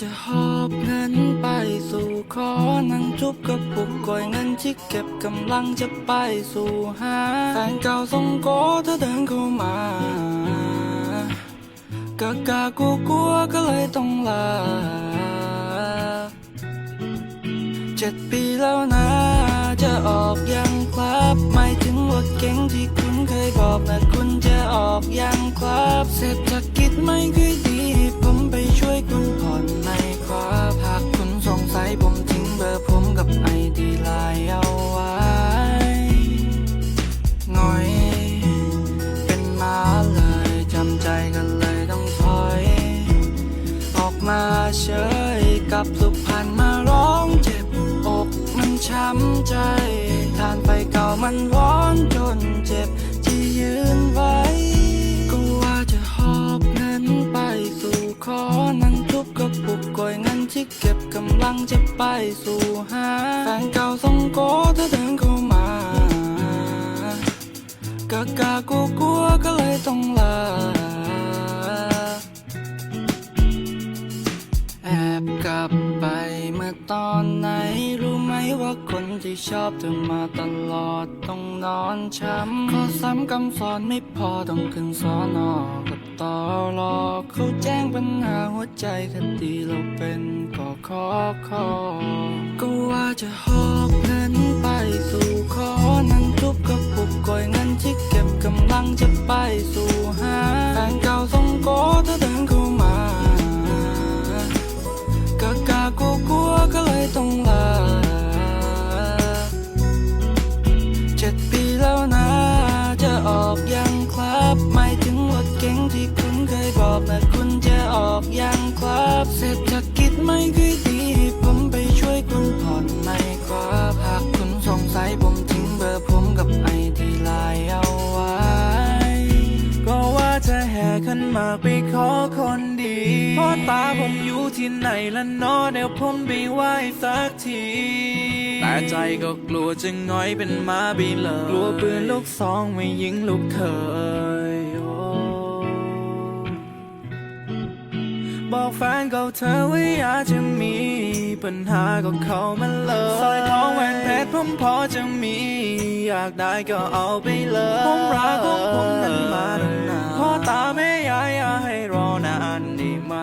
จะหอบเงินไปสู่ขอนั่งจุบกับปุกก่อยเงินที่เก็บกำลังจะไปสู่หาแฟนเก่าส่งโกเธอเดินเข้ามากะกะกลัวกลัวก็เลยต้องลาเจ็ดปีแล้วนะ จะออกยังครับ ไม่ถึงรถเก๋งที่คุณเคยบอกนะคุณจะออกยังครับ เฉยกับสุพรรณมาร้องเจ็บอกมันช้ำใจทานไปเก่ามันร้อนจนเจ็บที่ยืนไว้ ก็ว่าจะหอบเงินไปสู่ขอนั่งทุบกระปุกก่อยเงินที่เก็บกำลังจะไปสู่หาแฟนเก่าส่งโกเธอเดินเข้ามากะกะกลัวกลัวก็เลยต้อง ว่าคนที่ชอบเธอมาตลอดต้องนอนช้ำข้อซ้ำคำสอนไม่พอต้องขึ้นสอนอกับต่อรอเขาแจ้งปัญหาหัวใจคดีเราเป็นก็ขอคอก็ว่าจะหอบเงินไปสู่ขอนั่งทุบกระปุกก่อยเงินที่เก็บกำลังจะไปสู่ เคยบอกนะคุณจะออกยังครับเศรษฐกิจไม่ค่อยดีผมไปช่วยคุณผ่อนในครับหากคุณสงสัยผมทิ้งเบอร์ผมกับไอดีไลน์เอาไว้ ก็ว่าจะแห่ขันมากไปขอคนดีพ่อตาผมอยู่ที่ไหนละเนอเดี๋ยวผมไปไหว้สักทีแต่ใจก็กลัวจะง้อยเป็นมาบีเลย กลัวปืนลูกซองไม่ยิงลูกเคย บอกแฟนเก่าเธอว่าอยากจะมี ปัญหาก็เข้ามาเลยสร้อยทองแหวนเพชรผมพอจะมี อยากได้ก็เอาไปเลยผมรักของผมนั้นมาตั้งนานพ่อตาแม่ยายอย่าให้รอนานได้ไหม